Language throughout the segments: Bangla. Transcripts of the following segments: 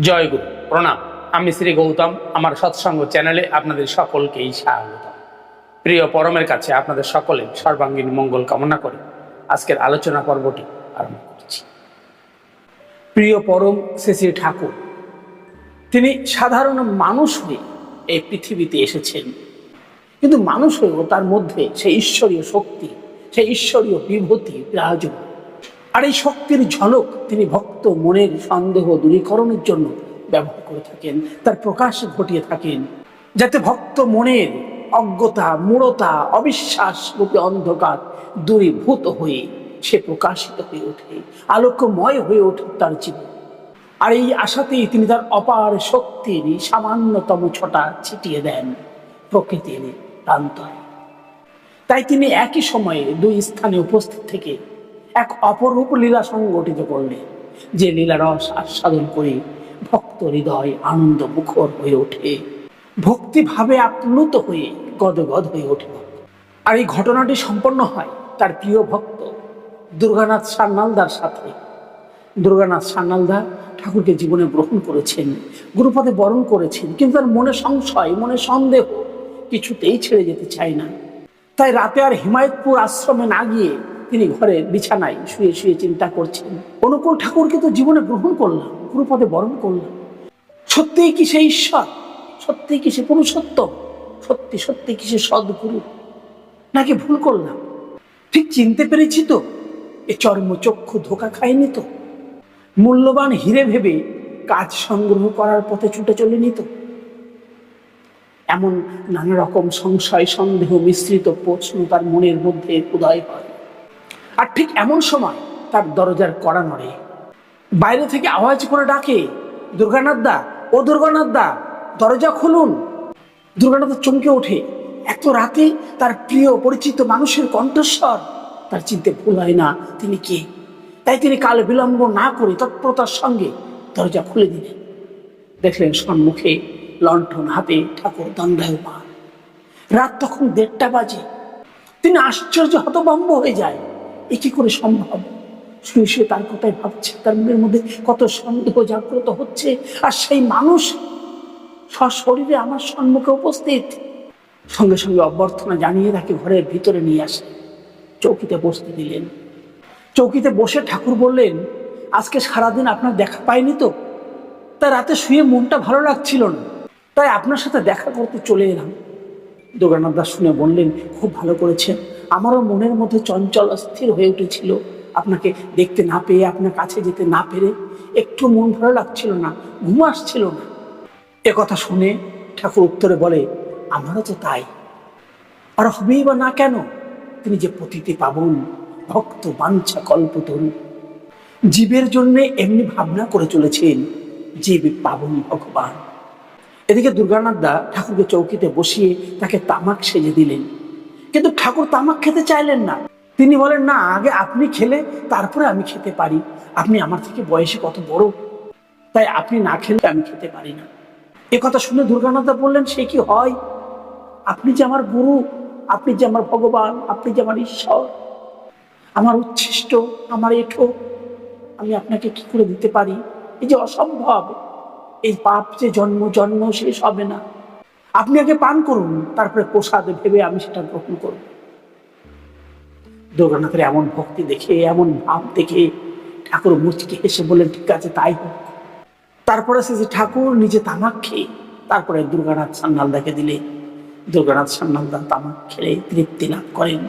জয় গুরু। প্রণাম। আমি শ্রী গৌতম, আমার সৎসঙ্গ চ্যানেলে আপনাদের সকলকেই স্বাগত। প্রিয় পরমের কাছে আপনাদের সকলে সর্বাঙ্গীন মঙ্গল কামনা করে আজকের আলোচনা পর্বটি আরম্ভ করছি। প্রিয় পরম শ্রী শ্রী ঠাকুর, তিনি সাধারণ মানুষ হয়ে এই পৃথিবীতে এসেছেন। কিন্তু মানুষ হয়েও তার মধ্যে সেই ঈশ্বরীয় শক্তি, সেই ঈশ্বরীয় বিভূতি বিরাজমান। আর এই শক্তির ঝলক তিনি ভক্ত মনের সন্দেহ দূরীকরণের জন্য ব্যবহার করে থাকেন, তার প্রকাশ ঘটিয়ে থাকেন। যাতে ভক্ত মনের অজ্ঞতা, মূঢ়তা, অবিশ্বাস রূপে অন্ধকার দূরীভূত হয়ে সে প্রকাশিত হয়ে ওঠে, আলোকময় হয়ে ওঠে তার জীবন। আর এই আশাতেই তিনি তার অপার শক্তির সামান্যতম ছটা ছিটিয়ে দেন প্রকৃতির প্রান্তরে। তাই তিনি একই সময়ে দুই স্থানে উপস্থিত থেকে এক অপরূপ লীলা সংগঠিত করলে যে লীলারস আস্বাদন করে ভক্ত হৃদয় আনন্দ মুখর হয়ে ওঠে। ভক্তিভাবে আপ্লুত হয়ে গদগদ হয়ে ওঠে আর এই ঘটনাটি সম্পন্ন হয় তার প্রিয় ভক্ত দুর্গানাথ সান্নালদার সাথে। দুর্গানাথ সান্নালদা ঠাকুরকে জীবনে গ্রহণ করেছেন, গুরুপদে বরণ করেছেন, কিন্তু তার মনে সংশয়, মনে সন্দেহ কিছুতেই ছেড়ে যেতে চায় না। তাই রাতে আর হিমায়তপুর আশ্রমে না গিয়ে তিনি ঘরে বিছানায় শুয়ে শুয়ে চিন্তা করছেন। অনুকূল ঠাকুরকে তো জীবনে গ্রহণ করলাম, গুরুপদে বরণ করলাম। সত্যিই কি সে ঈশ্বর? সত্যিই কি সে পুরুষোত্তম সত্যি সত্যি কি সে সদ্গুরু? নাকি ভুল করলাম? ঠিক চিনতে পেরেছি তো, এ চর্মচক্ষু ধোকা খায়নি তো। মূল্যবান হিরে ভেবে কাজ সংগ্রহ করার পথে ছুটে চলেনি তো। এমন নানা রকম সংশয়, সন্দেহ, মিশ্রিত প্রশ্ন তার মনের মধ্যে উদয় হয়। আর ঠিক এমন সময় তার দরজার কড়া নড়ে। বাইরে থেকে আওয়াজ করে ডাকে দুর্গানাথ দা ও দুর্গানাথ দা দরজা খুলুন। দুর্গানাথ চমকে ওঠে। এত রাতে তার প্রিয় পরিচিত মানুষের কণ্ঠস্বর তার চিনতে ভুল হয় না তিনি কে। তাই তিনি কাল বিলম্ব না করে তৎপরতার সঙ্গে দরজা খুলে দিলেন। দেখলেন সম্মুখে লণ্ঠন হাতে ঠাকুর দণ্ডায়মান। রাত তখন দেড়টা বাজে। তিনি আশ্চর্য হতভম্ব হয়ে যায়। এ করে সম্ভব? শুয়ে শুয়ে তার কথাই ভাবছে, তার মনের মধ্যে কত সন্দেহ, জাগ্রত হচ্ছে, আর সেই মানুষ সশরীরে আমার সম্মুখে উপস্থিত। সঙ্গে সঙ্গে অভ্যর্থনা জানিয়ে তাকে ঘরের ভিতরে নিয়ে আসে। চৌকিতে বসতে দিলেন। চৌকিতে বসে ঠাকুর বললেন, আজকে সারাদিন আপনার দেখা পাইনি তো? তাই রাতে শুয়ে মনটা ভালো লাগছিল না। তাই আপনার সাথে দেখা করতে চলে এলাম। দুর্গানাথ দাস শুনে বললেন, খুব ভালো করেছেন। আমারও মনের মধ্যে চঞ্চল অস্থির হয়ে উঠেছিল। আপনাকে দেখতে না পেয়ে, আপনার কাছে যেতে না পেরে একটু মন ভালো লাগছিল না, ঘুম আসছিল না। এ কথা শুনে ঠাকুর উত্তরে বলে, আমারও তো তাই। আর হবেই বা না কেন? তিনি যে পতিতে পাবন, ভক্ত বাঞ্ছা কল্প কল্পতরু। জীবের জন্যে এমনি ভাবনা করে চলেছেন, জীব পাবন ভগবান। এদিকে দুর্গানাথ দা ঠাকুরকে চৌকিতে বসিয়ে তাকে তামাক সেজে দিলেন। কিন্তু ঠাকুর তামাক খেতে চাইলেন না। তিনি বলেন, না, আগে আপনি খেলে, তারপরে আমি খেতে পারি। আপনি আমার থেকে বয়সে কত বড়? তাই আপনি না খেলে আমি খেতে পারি না। এ কথা শুনে দুর্গানাথ বললেন, সে কি হয়? আপনি যে আমার গুরু, আপনি যে আমার ভগবান, আপনি যে আমার ঈশ্বর, আমার উচ্ছিষ্ট, আমার এঠো, আমি আপনাকে কি করে দিতে পারি? এই যে অসম্ভব। এই পাপ যে জন্ম জন্ম শেষ হবে না। আপনি আগে পান করুন, তারপরে প্রসাদ ভেবে আমি সেটা গ্রহণ করব। দুর্গানাথের এমন ভক্তি দেখে, এমন ভাব দেখে ঠাকুর মুচকে হেসে বললেন, ঠিক আছে, তাই হোক। তারপরে সে যে ঠাকুর নিজে তামাক খেয়ে, তারপরে দুর্গানাথ সান্নালদাকে দিলে। দুর্গানাথ সান্নালদা তামাক খেলে তৃপ্তি লাভ করেন।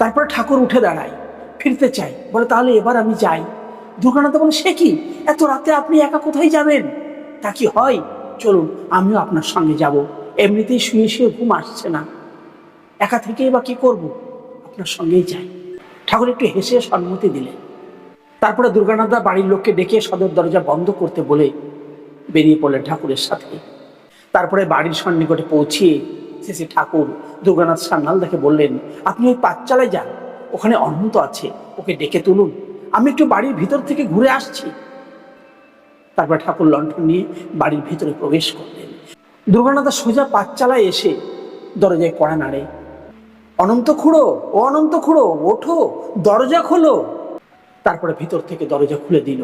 তারপরে ঠাকুর উঠে দাঁড়ায়, ফিরতে চাই বলে, তাহলে এবার আমি যাই। দুর্গানাথ বলে, সে কি? এত রাতে আপনি একা কোথায় যাবেন? তা কি হয়? চলুন, আমিও আপনার সঙ্গে যাব। এমনিতেই শুয়ে শুয়ে ঘুম আসছে না। একা থেকেই বা কি করব? আপনার সঙ্গেই যাই। ঠাকুর একটু হেসে সম্মতি দিলেন। তারপরে দুর্গানাথদা বাড়ির লোককে ডেকে সদর দরজা বন্ধ করতে বলে বেরিয়ে পড়লেন ঠাকুরের সাথে। তারপরে বাড়ির সন্নিকটে পৌঁছিয়ে শেষে ঠাকুর দুর্গানাথ সান্যালদাকে বললেন, আপনি ওই পাঁচচালায় যান। ওখানে অনন্ত আছে। ওকে ডেকে তুলুন। আমি একটু বাড়ির ভিতর থেকে ঘুরে আসছি। তারপর ঠাকুর লণ্ঠন নিয়ে বাড়ির ভিতরে প্রবেশ করলেন। দুর্গানাথা সোজা পাঁচচালায় এসে দরজায় কড়া নাড়ে, অনন্ত খুঁড়ো, ও অনন্ত খুঁড়ো, ওঠো, দরজা খোলো। তারপরে ভিতর থেকে দরজা খুলে দিল।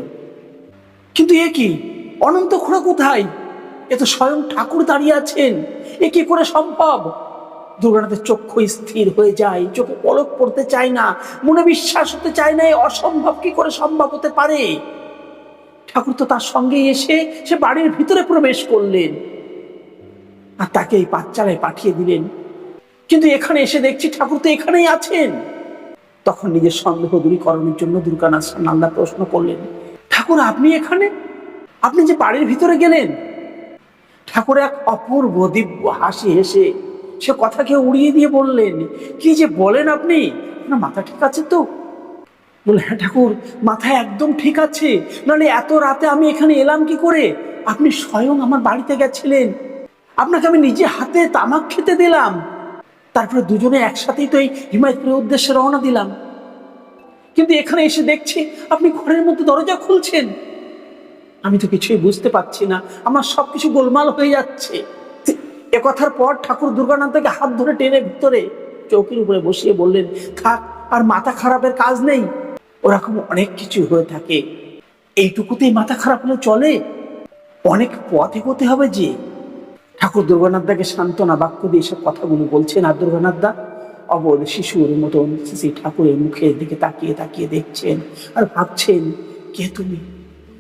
কিন্তু এ কি? অনন্ত খুঁড়ো কোথায়? এ তো স্বয়ং ঠাকুর দাঁড়িয়ে আছেন। এ কি করে সম্ভব? দুর্গানাথের চক্ষু স্থির হয়ে যায়, চোখে পলক পড়তে চায় না, মনে বিশ্বাস হতে চায় না, এ অসম্ভব কি করে সম্ভব হতে পারে? ঠাকুর তো তার সঙ্গে এসে সে বাড়ির ভিতরে প্রবেশ করলেন। আর তাকে এই পাঁচচালায় পাঠিয়ে দিলেন। কিন্তু এখানে এসে দেখছি ঠাকুর তো এখানেই আছেন। তখন নিজের সন্দেহ দূরীকরণের জন্য দুর্গানাথ নান্দা প্রশ্ন করলেন, ঠাকুর, আপনি এখানে? আপনি যে বাড়ির ভিতরে গেলেন? ঠাকুর এক অপূর্ব দিব্য হাসি হেসে সে কথাকে উড়িয়ে দিয়ে বললেন, কি যে বলেন আপনি? আপনার মাথা ঠিক আছে তো? বলে হ্যাঁ ঠাকুর মাথা একদম ঠিক আছে। নাহলে এত রাতে আমি এখানে এলাম কি করে? আপনি স্বয়ং আমার বাড়িতে গেছিলেন। আপনাকে আমি নিজে হাতে তামাক খেতে দিলাম। তারপরে দুজনে একসাথেই তো এই হিমায়তপুরের উদ্দেশ্যে রওনা দিলাম। কিন্তু এখানে এসে দেখছি আপনি ঘরের মধ্যে দরজা খুলছেন। আমি তো কিছুই বুঝতে পারছি না। আমার সব কিছু গোলমাল হয়ে যাচ্ছে। এ কথার পর ঠাকুর দুর্গানন্দকে হাত ধরে টেনে ভিতরে চৌকির উপরে বসিয়ে বললেন, থাক, আর মাথা খারাপের কাজ নেই। ওরকম অনেক কিছু হয়ে থাকে। এইটুকুতেই মাথা খারাপ হলে চলে। অনেক পথ এগোতে হবে যে। ঠাকুর দুর্গানাথদাকে সান্ত্বনা বাক্য দিয়ে সব কথাগুলো বলছেন আর দুর্গানাথদা অবধ শিশুর মতন শ্রী ঠাকুরের মুখের দিকে তাকিয়ে তাকিয়ে দেখছেন আর ভাবছেন, কে তুমি?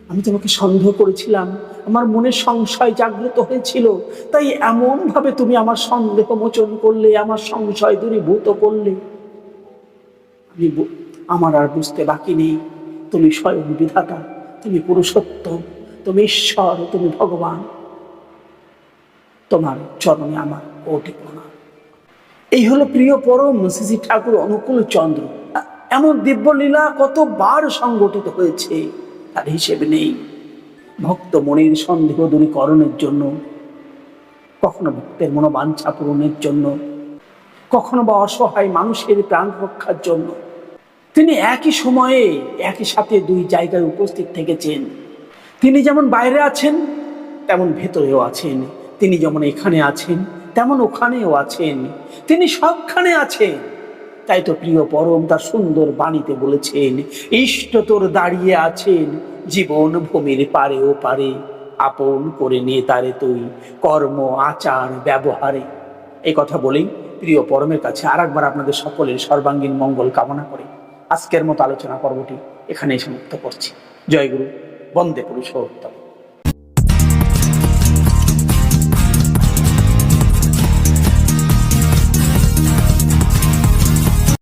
আমি তোমাকে সন্দেহ করেছিলাম। আমার মনে সংশয় জাগ্রত হয়েছিল। তাই এমন ভাবে তুমি আমার সন্দেহ মোচন করলে, আমার সংশয় দূরীভূত করলে। আমি আমার আর বুঝতে বাকি নেই। তুমি স্বয়ং বিধাতা, তুমি পুরুষোত্তম, তুমি ঈশ্বর, তুমি ভগবান। তোমার চরণে আমার কোটি প্রণাম। এই হলো প্রিয় পরম শ্রী ঠাকুর অনুকূল চন্দ্র। এমন দিব্য লীলা কতবার সংগঠিত হয়েছে, তার হিসেবে নেই। ভক্ত মনের সন্দেহ দূরীকরণের জন্য, কখনো ভক্তের মনোবাঞ্ছা পূরণের জন্য, কখনো বা অসহায় মানুষের প্রাণ রক্ষার জন্য। তিনি একই সময়ে, একই সাথে দুই জায়গায় উপস্থিত থেকেছেন। তিনি যেমন বাইরে আছেন, তেমন ভেতরেও আছেন। তিনি যেমন এখানে আছেন, তেমন ওখানেও আছেন। তিনি সবখানে আছেন। তাই তো প্রিয় পরম তার সুন্দর বাণীতে বলেছেন, ইষ্ট তোর দাঁড়িয়ে আছেন, জীবন ভূমির পারে ও পারে, আপন করে নিয়ে তারে তুই, কর্ম, আচার, ব্যবহারে। এই কথা বলেই প্রিয় পরমের কাছে আর একবার আপনাদের সকলের সর্বাঙ্গীন মঙ্গল কামনা করে। আজকের মতো আলোচনা পর্বটি এখানেই সমাপ্ত করছি। জয়গুরু বন্দে পুরুষোত্তম।